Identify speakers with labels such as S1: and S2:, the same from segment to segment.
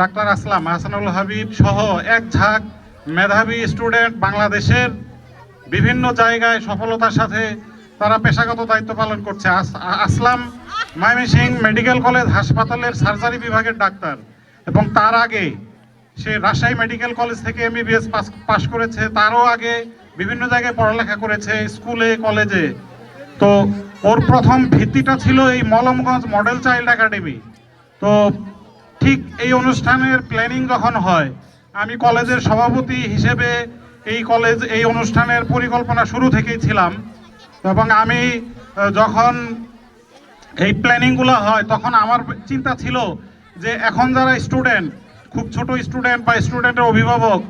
S1: Doctor আসলাম হাসানুল হাবিব সহ এক ঝাঁক মেধাবী স্টুডেন্ট বাংলাদেশের বিভিন্ন জায়গায় সফলতার সাথে তারা পেশাগত দায়িত্ব পালন করছে। আসলাম ময়মনসিংহ মেডিকেল কলেজ হাসপাতালের সার্জারি বিভাগের ডাক্তার এবং তার আগে সে রাজশাহী মেডিকেল কলেজ থেকে এমবিবিএস পাস করেছে, তারও আগে বিভিন্ন জায়গায় পড়ালেখা করেছে, স্কুলে, কলেজে। তো ওর প্রথম ভিত্তিটা ছিল এই মলমগঞ্জ মডেল চাইল্ড একাডেমি। তো ঠিক এই অনুষ্ঠানের প্ল্যানিং যখন হয়, আমি কলেজের সভাপতি হিসেবে এই কলেজ, এই অনুষ্ঠানের পরিকল্পনা শুরু থেকেই ছিলাম। এবং আমি যখন এই প্ল্যানিংগুলো হয়, তখন আমার চিন্তা ছিল যে এখন যারা স্টুডেন্ট খুব ছোট স্টুডেন্ট বা স্টুডেন্টের অভিভাবক,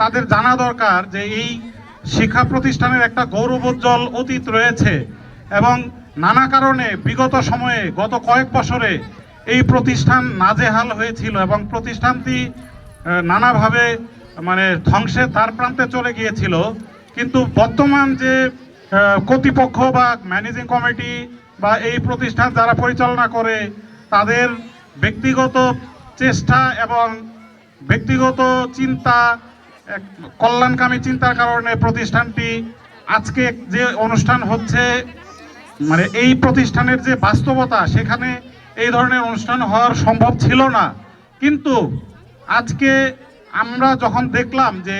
S1: তাদের জানা দরকার যে এই শিক্ষা প্রতিষ্ঠানের একটা গৌরবোজ্জ্বল অতীত রয়েছে। এবং নানা কারণে বিগত সময়ে, গত কয়েক বছরে এই প্রতিষ্ঠান নাজেহাল হয়েছিল এবং প্রতিষ্ঠানটি নানাভাবে মানে ধ্বংসের তার প্রান্তে চলে গিয়েছিল। কিন্তু বর্তমান যে কর্তৃপক্ষ বা ম্যানেজিং কমিটি বা এই প্রতিষ্ঠান যারা পরিচালনা করে, তাদের ব্যক্তিগত চেষ্টা এবং ব্যক্তিগত চিন্তা কল্যাণকামী চিন্তার কারণে প্রতিষ্ঠানটি আজকে যে অনুষ্ঠান হচ্ছে মানে এই প্রতিষ্ঠানের যে বাস্তবতা, সেখানে এই ধরনের অনুষ্ঠান হওয়ার সম্ভব ছিল না। কিন্তু আজকে আমরা যখন দেখলাম যে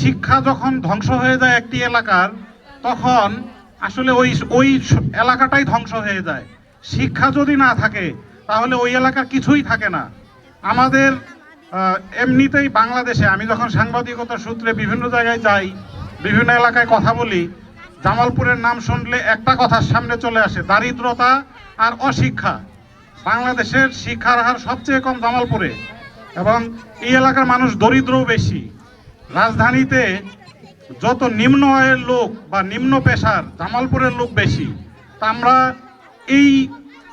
S1: শিক্ষা যখন ধ্বংস হয়ে যায় একটি এলাকার, তখন আসলে ওই ওই এলাকাটাই ধ্বংস হয়ে যায়। শিক্ষা যদি না থাকে, তাহলে ওই এলাকার কিছুই থাকে না। আমাদের এমনিতেই বাংলাদেশে, আমি যখন সাংবাদিকতার সূত্রে বিভিন্ন জায়গায় যাই, বিভিন্ন এলাকায় কথা বলি, জামালপুরের নাম শুনলে একটা কথার সামনে চলে আসে, দারিদ্রতা আর অশিক্ষা। বাংলাদেশের শিক্ষার হার সবচেয়ে কম জামালপুরে এবং এই এলাকার মানুষ দরিদ্রও বেশি। রাজধানীতে যত নিম্ন আয়ের লোক বা নিম্ন পেশার জামালপুরের লোক বেশি, তা আমরা এই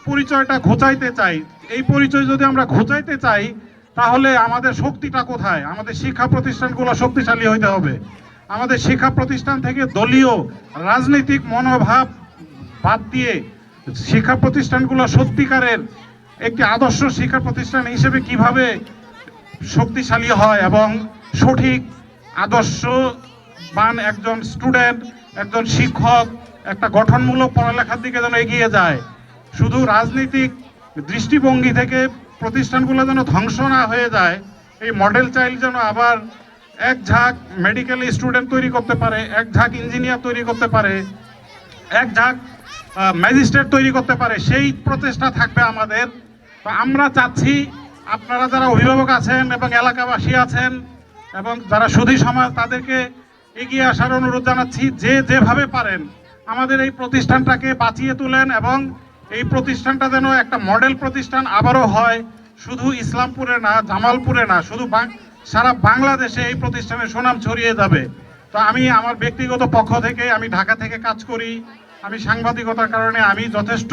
S1: পরিচয়টা ঘোচাইতে চাই। এই পরিচয় যদি আমরা ঘোচাইতে চাই, তাহলে আমাদের শক্তিটা কোথায়? আমাদের শিক্ষা প্রতিষ্ঠানগুলো শক্তিশালী হইতে হবে। আমাদের শিক্ষা প্রতিষ্ঠান থেকে দলীয় রাজনৈতিক মনোভাব বাদ দিয়ে শিক্ষা প্রতিষ্ঠানগুলো সত্যিকারের একটি আদর্শ শিক্ষা প্রতিষ্ঠান হিসেবে কীভাবে শক্তিশালী হয় এবং সঠিক আদর্শবান একজন স্টুডেন্ট, একজন শিক্ষক, একটা গঠনমূলক পড়ালেখার দিকে যেন এগিয়ে যায়? শুধু রাজনৈতিক দৃষ্টিভঙ্গি থেকে প্রতিষ্ঠানগুলো যেন ধ্বংস না হয়ে যায়, এই মডেল চাইল্ড যেন আবার এক ঝাঁক মেডিকেল স্টুডেন্ট তৈরি করতে পারে, এক ঝাঁক ইঞ্জিনিয়ার তৈরি করতে পারে, এক ঝাঁক ম্যাজিস্ট্রেট তৈরি করতে পারে, সেই প্রচেষ্টা থাকবে আমাদের আমরা চাচ্ছি আপনারা যারা অভিভাবক আছেন এবং এলাকাবাসী আছেন এবং যারা সুধী সমাজ, তাদেরকে এগিয়ে আসার অনুরোধ জানাচ্ছি, যে যেভাবে পারেন আমাদের এই প্রতিষ্ঠানটাকে বাঁচিয়ে তুলেন এবং এই প্রতিষ্ঠানটা যেন একটা মডেল প্রতিষ্ঠান আবারও হয়, শুধু ইসলামপুরে না, জামালপুরে না, শুধু সারা বাংলাদেশে এই প্রতিষ্ঠানের সুনাম ছড়িয়ে যাবে। তো আমি আমার ব্যক্তিগত পক্ষ থেকে, আমি ঢাকা থেকে কাজ করি, আমি সাংবাদিকতার কারণে আমি যথেষ্ট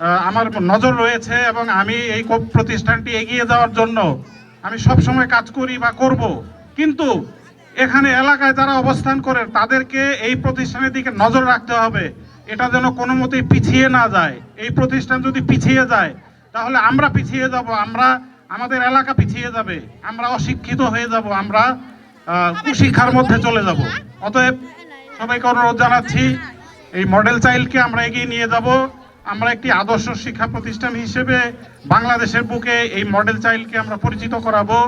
S1: আমার নজর রয়েছে এবং আমি এই প্রতিষ্ঠানটি এগিয়ে যাওয়ার জন্য আমি সব সময় কাজ করি বা করব। কিন্তু এখানে এলাকায় যারা অবস্থান করে, তাদেরকে এই প্রতিষ্ঠানের দিকে নজর রাখতে হবে। এটা যেন কোনো মতেই পিছিয়ে না যায়। এই প্রতিষ্ঠান যদি পিছিয়ে যায়, তাহলে আমরা পিছিয়ে যাব। আমরা, আমাদের এলাকা পিছিয়ে যাবে। আমরা অশিক্ষিত হয়ে যাব। আমরা কুশিক্ষার মধ্যে চলে যাব। অতএব সবাইকে অনুরোধ জানাচ্ছি, এই মডেল চাইল্ডকে আমরা এগিয়ে নিয়ে যাব। আমরা একটি আদর্শ শিক্ষা প্রতিষ্ঠান হিসেবে বাংলাদেশের বুকে এই মডেল চাইল্ডকে আমরা পরিচিত করাবো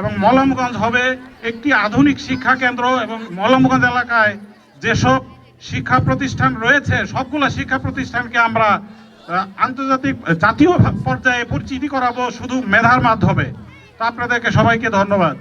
S1: এবং মলমগঞ্জ হবে একটি আধুনিক শিক্ষা কেন্দ্র এবং মলমগঞ্জ এলাকায় যেসব শিক্ষা প্রতিষ্ঠান রয়েছে, সবগুলো শিক্ষা প্রতিষ্ঠানকে আমরা আন্তর্জাতিক জাতীয় পর্যায়ে পরিচিতি করাবো শুধু মেধার মাধ্যমে। তা আপনাদেরকে সবাইকে ধন্যবাদ।